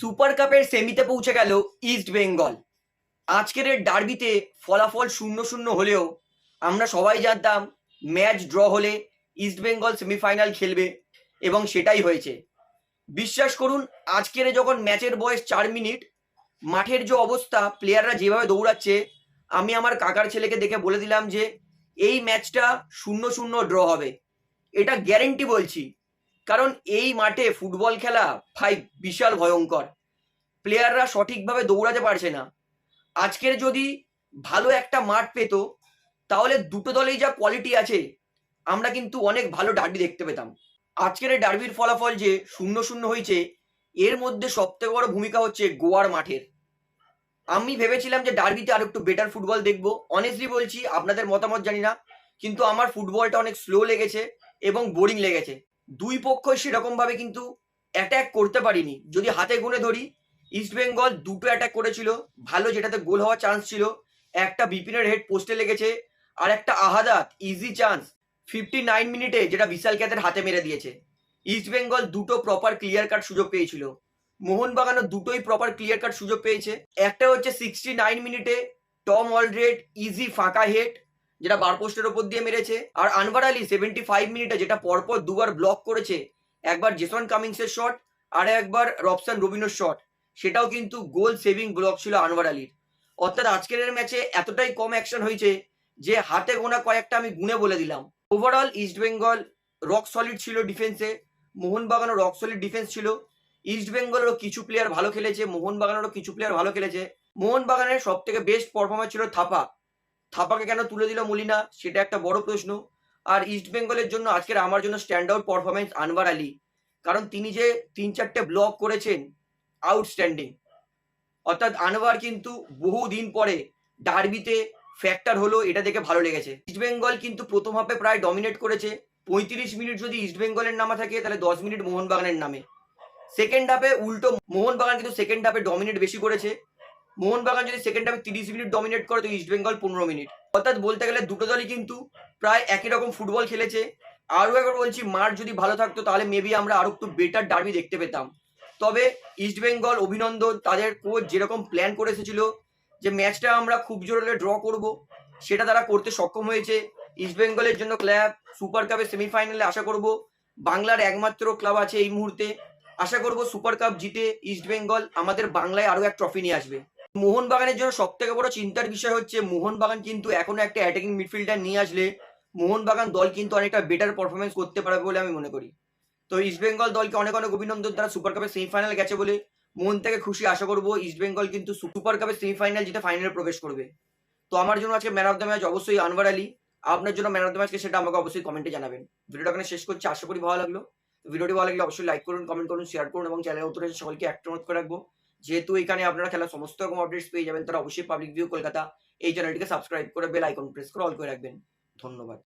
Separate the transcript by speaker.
Speaker 1: Super কাপের সেমিতে পৌঁছে গেল ইস্ট বেঙ্গল। আজকের ডার্বিতে ফলাফল শূন্য শূন্য হলেও আমরা সবাই জানতাম ম্যাচ ড্র হলে ইস্ট বেঙ্গল সেমিফাইনাল খেলবে এবং সেটাই হয়েছে। বিশ্বাস করুন, আজকের যখন ম্যাচের বয়স চার মিনিট, মাঠের যে অবস্থা, প্লেয়াররা যেভাবে দৌড়াচ্ছে, আমি আমার কাকার ছেলেকে দেখে বলে দিলাম যে, এই ম্যাচটা শূন্য শূন্য ড্র হবে। এটা গ্যারেন্টি বলছি। কারণ এই মাঠে ফুটবল খেলা, ভাই, বিশাল ভয়ঙ্কর। প্লেয়াররা সঠিকভাবে দৌড়াতে পারছে না। আজকের যদি ভালো একটা মাঠ পেত, তাহলে দুটো দলেই যা কোয়ালিটি আছে, আমরা কিন্তু অনেক ভালো ডার্বি দেখতে পেতাম। আজকের এই ডার্বির ফলাফল যে শূন্য শূন্য হয়েছে, এর মধ্যে সবথেকে বড় ভূমিকা হচ্ছে গোয়ার মাঠের। আমি ভেবেছিলাম যে ডার্বিতে আর একটু বেটার ফুটবল দেখব। অনেস্টলি বলছি, আপনাদের মতামত জানি না, কিন্তু আমার ফুটবলটা অনেক স্লো লেগেছে এবং বোরিং লেগেছে। দুই পক্ষই সেরকম ভাবে কিন্তু অ্যাটাক করতে পারিনি। যদি হাতে গুনে ধরি ইস্ট বেঙ্গল দুটো অ্যাটাক করেছিল। ভালো যেটাতে গোল হওয়ার চান্স ছিল। একটা বিপিনের হেড পোস্টে লেগেছে। আর একটা Ahadat easy chance fifty nine মিনিটে যেটা বিশাল ক্যাথের হাতে মেরে দিয়েছে। ইস্ট বেঙ্গল দুটো প্রপার ক্লিয়ার কাট সুযোগ পেয়েছিল। মোহনবাগানও দুটোই প্রপার ক্লিয়ার কাট সুযোগ পেয়েছে। একটা হচ্ছে সিক্সটি নাইন মিনিটে টম অলরেড ইজি ফাঁকা হেড যেটা বার পোস্টের ওপর দিয়ে মেরেছে। আর আনভার আলী সেভেন্টি ফাইভ মিনিটে যেটা পরপর দুবার ব্লক করেছে, একবার জেসন কামিংসের শট আর একবার রবসান রবিনোর শট সেটাও কিন্তু গোল সেভিং ব্লক ছিল আনভার আলীর। অর্থাৎ আজকের ম্যাচে এতটাই কম অ্যাকশন হয়েছে যে হাতে গোনা কয়েকটা আমি গুনে বলে দিলাম। Overall East Bengal rock solid ছিল ডিফেন্সে মোহনবাগানও রক সলিড ডিফেন্স ছিল। ইস্ট বেঙ্গলেরও কিছু প্লেয়ার ভালো খেলেছে, মোহনবাগানেরও কিছু প্লেয়ার ভালো খেলেছে। মোহনবাগানের সব থেকে বেস্ট পারফরমেন্স ছিল থাপা। থাপাকে কেন তুলে দিল মলিনা? সেটা একটা বড় প্রশ্ন। আর ইস্ট বেঙ্গলের জন্য আজকের আমার জন্য stand out performance Anwar Ali. কারণ তিনি যে তিন চারটে ব্লক করেছেন আউটস্ট্যান্ডিং অর্থাৎ আনভার কিন্তু বহু দিন পরে ডার্বিতে ফ্যাক্টর হলো, এটা দেখে ভালো লেগেছে। ইস্ট বেঙ্গল কিন্তু প্রথম হাফে প্রায় ডমিনেট করেছে। পঁয়ত্রিশ মিনিট যদি ইস্ট বেঙ্গলের নামা থাকে, তাহলে দশ মিনিট মোহনবাগানের নামে। সেকেন্ড হাফে উল্টো মোহনবাগান কিন্তু সেকেন্ড হাফে ডমিনেট বেশি করেছে। মোহনবাগান যদি সেকেন্ড হাফে তিরিশ মিনিট ডমিনেট করে, তো ইস্ট বেঙ্গল পনেরো মিনিট অর্থাৎ বলতে গেলে দুটো দলই কিন্তু প্রায় একই রকম ফুটবল খেলেছে। আরও একবার বলছি, মাঠ যদি ভালো থাকতো, তাহলে মেবি আমরা আরও একটু বেটার ডার্বি দেখতে পেতাম। তবে ইস্ট বেঙ্গল অভিনন্দন, তাদের কোচ যেরকম প্ল্যান করে এসেছিল, যে ম্যাচটা আমরা খুব জোরে ড্র করব, সেটা তারা করতে সক্ষম হয়েছে। ইস্ট বেঙ্গলের জন্য ক্লাব সুপার কাপের সেমিফাইনালে আশা করব, বাংলার একমাত্র ক্লাব আছে এই মুহূর্তে। আশা করব সুপার কাপ জিতে ইস্ট বেঙ্গল আমাদের বাংলায় আরও এক ট্রফি নিয়ে আসবে। মোহনবাগানের জন্য সব থেকে বড় চিন্তার বিষয় হচ্ছে, মোহনবাগান কিন্তু এখনও একটা অ্যাটাকিং মিডফিল্ডার নিয়ে আসলে মোহনবাগান দল কিন্তু অনেকটা বেটার পারফরমেন্স করতে পারবে বলে আমি মনে করি। তো ইস্ট বেঙ্গল দলকে অনেক অনেক অভিনন্দন, তারা সুপার কাপের সেমিফাইনাল গেছে বলে মন থেকে খুশি আশা করব ইস্ট বেঙ্গল কিন্তু সুপার কাপের সেমিফাইনাল যেটা ফাইনালে প্রবেশ করবে। তো আমার জন্য আজকে ম্যান অফ দ্য ম্যাচ অবশ্যই আনভার আলী। আপনার জন্য ম্যান অফ দ্য ম্যাচকে সেটা আমাকে অবশ্যই কমেন্টে জানাবেন। ভিডিওটা এখানে শেষ করছি, আশা করি ভালো লাগল। ভিডিওটি ভালো লাগলে অবশ্যই লাইক করুন কমেন্ট করুন শেয়ার করুন এবং চ্যানেল উত্তরে সকলকে অনুরোধ করে রাখব। যেহেতু এখানে আপনারা খেলার সমস্ত রকম আপডেটস পেয়ে যাবেন তারা অবশ্যই পাবলিক ভিউ কলকাতা এই চ্যানেলটিকে সাবস্ক্রাইব করে বেল আইকন প্রেস করে অল করে রাখবেন। ধন্যবাদ।